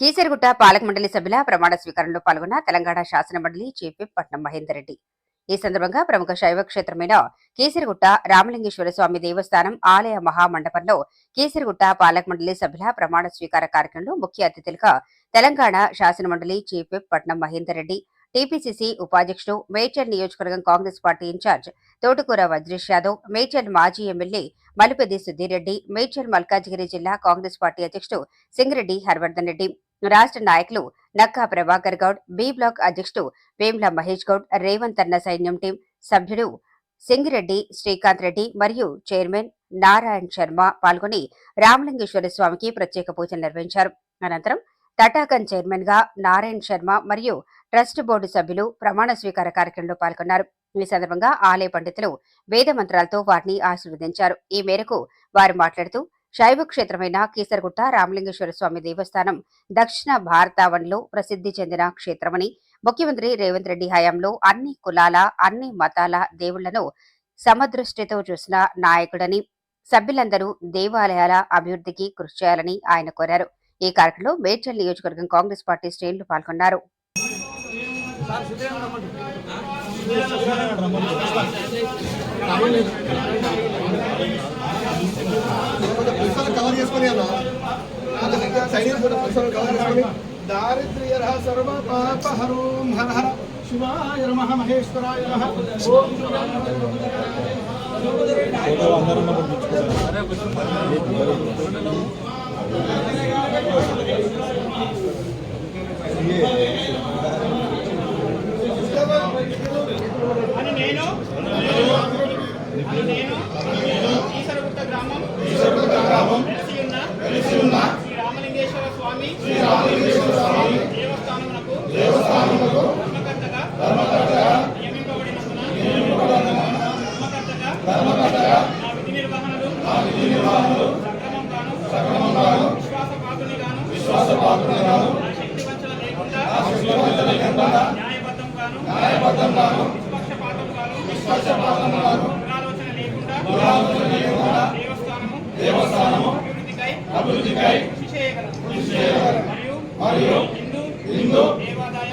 కీసరగుట్ట పాలక మండలి సభ్యుల ప్రమాణ స్వీకారంలో పాల్గొన్న తెలంగాణ శాసన మండలి చీఫ్ విప్ పట్నం మహేందర్ రెడ్డి ఈ సందర్భంగా ప్రముఖ శైవ క్షేత్రమైన కీసరగుట్ట రామలింగేశ్వర స్వామి దేవస్థానం ఆలయ మహామండపంలో కీసరగుట్ట పాలక మండలి సభ్యుల ప్రమాణ స్వీకార కార్యక్రమంలో ముఖ్య అతిథులుగా తెలంగాణ శాసన మండలి చీఫ్ విప్ పట్నం మహేందర్ రెడ్డి టీపీసీసీ ఉపాధ్యక్షుడు మేడ్చల్ నియోజకవర్గం కాంగ్రెస్ పార్టీ ఇన్ఛార్జ్ తోటకూర వజ్రేష్ యాదవ్ మేడ్చల్ మాజీ ఎమ్మెల్యే మలుపెద్ది సుధీరెడ్డి మేడ్చల్ మల్కాజిగిరి జిల్లా కాంగ్రెస్ పార్టీ అధ్యక్షుడు సింగిరెడ్డి హర్వర్ధన్ రెడ్డి రాష్ట్ర నాయకులు నక్కా ప్రభాకర్ గౌడ్ బి బ్లాక్ అధ్యక్షుడు వేముల మహేష్ గౌడ్ రేవంత్ అన్న సైన్యం టీం సభ్యుడు సింగిరెడ్డి శ్రీకాంత్ రెడ్డి మరియు చైర్మన్ నారాయణ్ శర్మ పాల్గొని రామలింగేశ్వర స్వామికి ప్రత్యేక పూజలు నిర్వహించారు. అనంతరం తటాకన్ చైర్మన్గా నారాయణ్ శర్మ మరియు ట్రస్ట్ బోర్డు సభ్యులు ప్రమాణ స్వీకార కార్యక్రమంలో పాల్గొన్నారు. ఈ సందర్భంగా ఆలయ పండితులు వేద మంత్రాలతో వారిని ఆశీర్వదించారు. ఈ మేరకు వారు మాట్లాడుతూ శైవ క్షేత్రమైన కీసరగుట్ట రామలింగేశ్వర స్వామి దేవస్థానం దక్షిణ భారతావన్లో ప్రసిద్ధి చెందిన క్షేత్రమని ముఖ్యమంత్రి రేవంత్ రెడ్డి హయాంలో అన్ని కులాల అన్ని మతాల దేవుళ్ళను సమదృష్టితో చూసిన నాయకుడని సభ్యులందరూ దేవాలయాల అభివృద్ధికి కృషి చేయాలని ఆయన కోరారు. ఈ కార్యక్రమంలో మేడ్చల్ నియోజకవర్గం కాంగ్రెస్ పార్టీ శ్రేణులు పాల్గొన్నారు. కవర్ చేసుకొని అన్న సైనికులు కూడా పుస్తకాలు కవర్ చేసుకొని దారిద్ర్య సర్వ పాపహరోం హర హర శివాయ నమ మహేశ్వరాయ నమ ఓం నేను నేను ఈశ్వరగుట్ట గ్రామం ఉన్న శ్రీ రామలింగేశ్వర స్వామి దేవస్థానమునకు ధర్మకర్తగా నియమింపబడినందున ధర్మకర్తగా నా విధి నిర్వహణలు నా శక్తి వంచన లేకుండా న్యాయబద్ధం గాను నిష్పక్షపాతం గాను దురాలోచన లేకుండా దేవస్థానము అభివృద్ధికై కృషి చేయగలరు మరియు హిందూ దేవాదాయ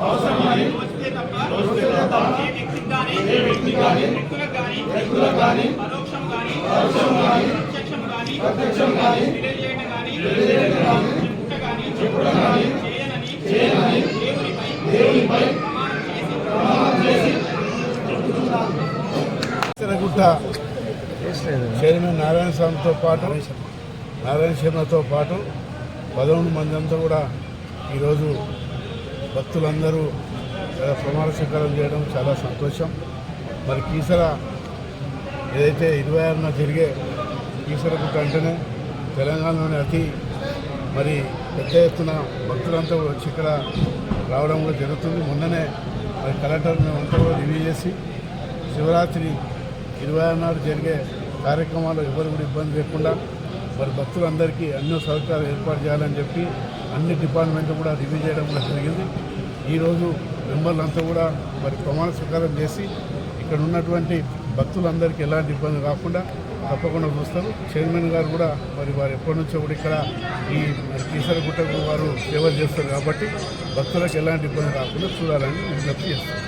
అవసరమని తోచితే తప్ప ఏ వ్యక్తికి గాని వ్యక్తులకు గాని పరోక్షం గాని ప్రత్యక్షం గాని తెలియజేయడం గాని చెప్పుట గాని చేయనని దేవునిపై ప్రమాణం చేసి చిరగుట్ట చైర్మన్ నారాయణ స్వామితో పాటు నారాయణ శర్మతో పాటు పదకొండు మంది అంతా కూడా ఈరోజు భక్తులందరూ ప్రమాణ స్వీకారం చేయడం చాలా సంతోషం. మరి కీసర ఏదైతే ఇరవై ఆరున జరిగే కీసరకు కంటనే తెలంగాణలోని అతి మరి పెద్ద ఎత్తున భక్తులంతా వచ్చి ఇక్కడ రావడం కూడా జరుగుతుంది. మొన్ననే మరి కలెక్టర్ మేమంతా కూడా రివ్యూ చేసి శివరాత్రి ఇరవై ఆరు నాడు జరిగే కార్యక్రమాలు ఎవరు కూడా ఇబ్బంది లేకుండా మరి భక్తులందరికీ అన్ని సౌకర్యాలు ఏర్పాటు చేయాలని చెప్పి అన్ని డిపార్ట్మెంట్లు కూడా రివ్యూ చేయడం కూడా జరిగింది. ఈరోజు మెంబర్లంతా కూడా మరి ప్రమాణ స్వీకారం చేసి ఇక్కడ ఉన్నటువంటి భక్తులందరికీ ఎలాంటి ఇబ్బంది కాకుండా తప్పకుండా చూస్తారు. చైర్మన్ గారు కూడా మరి వారు ఎప్పటి నుంచో కూడా ఇక్కడ ఈ మరి కీసరగుట్టకు వారు సేవలు చేస్తారు కాబట్టి భక్తులకు ఎలాంటి ఇబ్బంది రాకుండా చూడాలని విజ్ఞప్తి చేస్తారు.